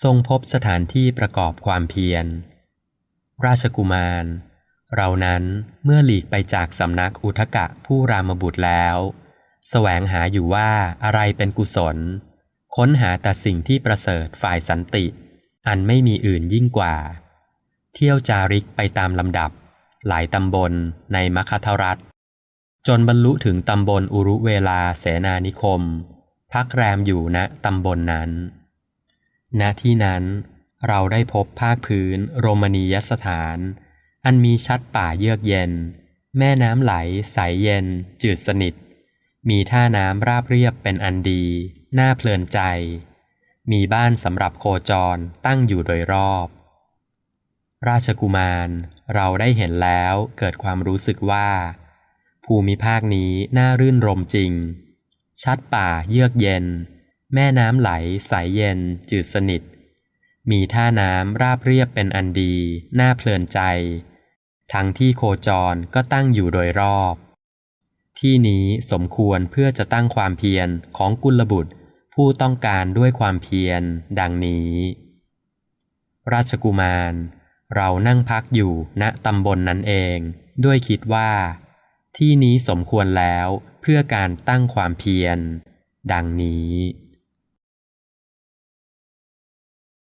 ทรงพบสถานที่ประกอบความเพียร ราชกุมาร เรานั้นเมื่อหลีกไปจากสำนักอุทกะผู้รามบุตรแล้วแสวงหาอยู่ว่าอะไรเป็นกุศล ค้นหาแต่สิ่งที่ประเสริฐฝ่ายสันติ อันไม่มีอื่นยิ่งกว่า เที่ยวจาริกไปตามลำดับ หลายตำบลในมคธรัฐ จนบรรลุถึงตำบลอุรุเวลาเสนานิคม พักแรมอยู่ณตำบลนนั้น ณที่นั้นเราได้พบภาคพื้นโรมณียสถาน อันมีชัดป่าเยือกเย็น แม่น้ำไหลใสเย็น จืดสนิท มีท่าน้ำราบเรียบเป็นอันดี น่าเพลินใจ มีบ้านสำหรับโคจรตั้งอยู่โดยรอบ ราชกุมารเราได้เห็นแล้วเกิดความรู้สึกว่า ภูมิภาคนี้น่ารื่นรมจริง ชัดป่าเยือกเย็น แม่น้ำไหลใสเย็น จืดสนิท มีท่าน้ำราบเรียบเป็นอันดี น่าเพลินใจ ทั้งที่โคจรก็ตั้งอยู่โดยรอบ ที่นี้สมควรเพื่อจะตั้งความเพียรของกุลบุตร ผู้ต้องการด้วยความเพียร ดังนี้ ราชกุมาร เรานั่งพักอยู่ณตำบลนนั้นเอง ด้วยคิดว่า ที่นี้สมควรแล้วเพื่อการตั้งความเพียร ดังนี้